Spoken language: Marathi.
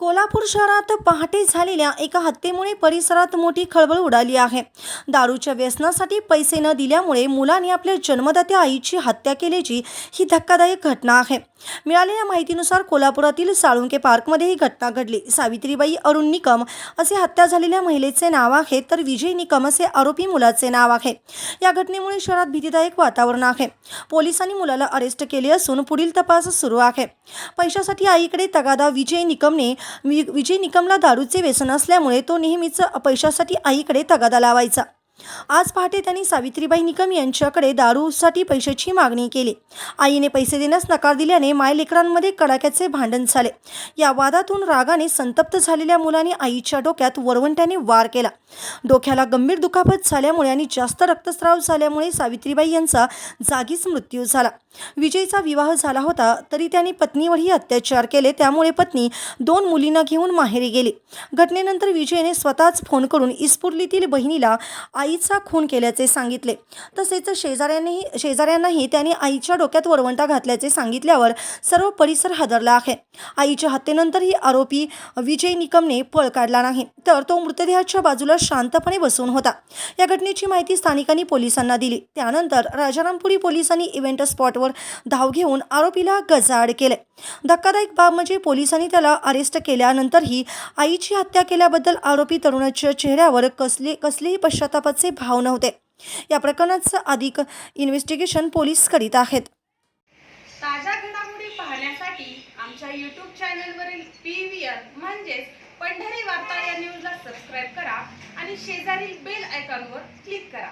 कोल्हापूर शहरात पहाटे झालेल्या एका हत्येमुळे परिसरात मोठी खळबळ उडाली आहे. दारूच्या व्यसनासाठी पैसे न दिल्यामुळे मुलाने आपल्या जन्मदात्या आईची हत्या केल्याची ही धक्कादायक घटना आहे. मिळालेल्या माहितीनुसार कोल्हापुरातील साळुंके पार्कमध्ये ही घटना घडली. सावित्रीबाई अरुण निकम असे हत्या झालेल्या महिलेचे नाव आहे तर विजय निकम असे आरोपी मुलाचे नाव आहे. या घटनेमुळे शहरात भीतीदायक वातावरण आहे. पोलिसांनी मुलाला अरेस्ट केले असून पुढील तपास सुरू आहे. पैशासाठी आईकडे तगादा विजय निकमने वि विजय निकमला दारूचे व्यसन असल्यामुळे तो नेहमीच पैशासाठी आईकडे तगादा लावायचा. आज पहाटे त्यांनी सावित्रीबाई निकम यांच्याकडे दारूसाठी पैशाची मागणी केली. आईने पैसे देण्यास नकार दिल्याने मायलेकरांमध्ये कडाक्याचे भांडण झाले. या वादातून रागाने संतप्त झालेल्या मुलाने आईच्या डोक्यात वरवंट्याने वार केला. डोक्याला गंभीर दुखापत झाल्यामुळे आणि जास्त रक्तस्राव झाल्यामुळे सावित्रीबाई यांचा जागीच मृत्यू झाला. विजयचा विवाह झाला होता तरी त्यांनी पत्नीवरही अत्याचार केले. त्यामुळे पत्नी दोन मुलींना घेऊन माहेरी गेली. घटनेनंतर विजयने स्वतःच फोन करून इस्पुर्लीतील बहिणीला आईचा खून केल्याचे सांगितले. तसेच शेजाऱ्यांनीही शेजाऱ्यांनाही त्यांनी आईच्या डोक्यात वरवंटा घातल्याचे सांगितल्यावर सर्व परिसर हादरला आहे. आईच्या हत्येनंतरही आरोपी विजय निकमने पळ काढला नाही तर तो मृतदेहाच्या बाजूला शांतपणे बसून होता. या घटनेची माहिती स्थानिकांनी पोलिसांना दिली. त्यानंतर राजारामपुरी पोलिसांनी इव्हेंट स्पॉटवर धाव घेऊन आरोपीला गजाआड केले. धक्कादायक बाब म्हणजे पोलिसांनी त्याला अरेस्ट केल्यानंतरही आईची हत्या केल्याबद्दल आरोपी तरुणाच्या चेहऱ्यावर कसले कसलेही पश्चातापाचे भाव नव्हते. या प्रकरणाचं अधिक इन्व्हेस्टिगेशन पोलीस करीत आहेत. ताज्या घडामोडी पाहण्यासाठी आमच्या यूट्यूब चॅनलवरील पी व्ही आर म्हणजेच पंढरी वार्ता या न्यूजला सबस्क्राईब करा आणि शेजारील बेल आयकॉनवर क्लिक करा.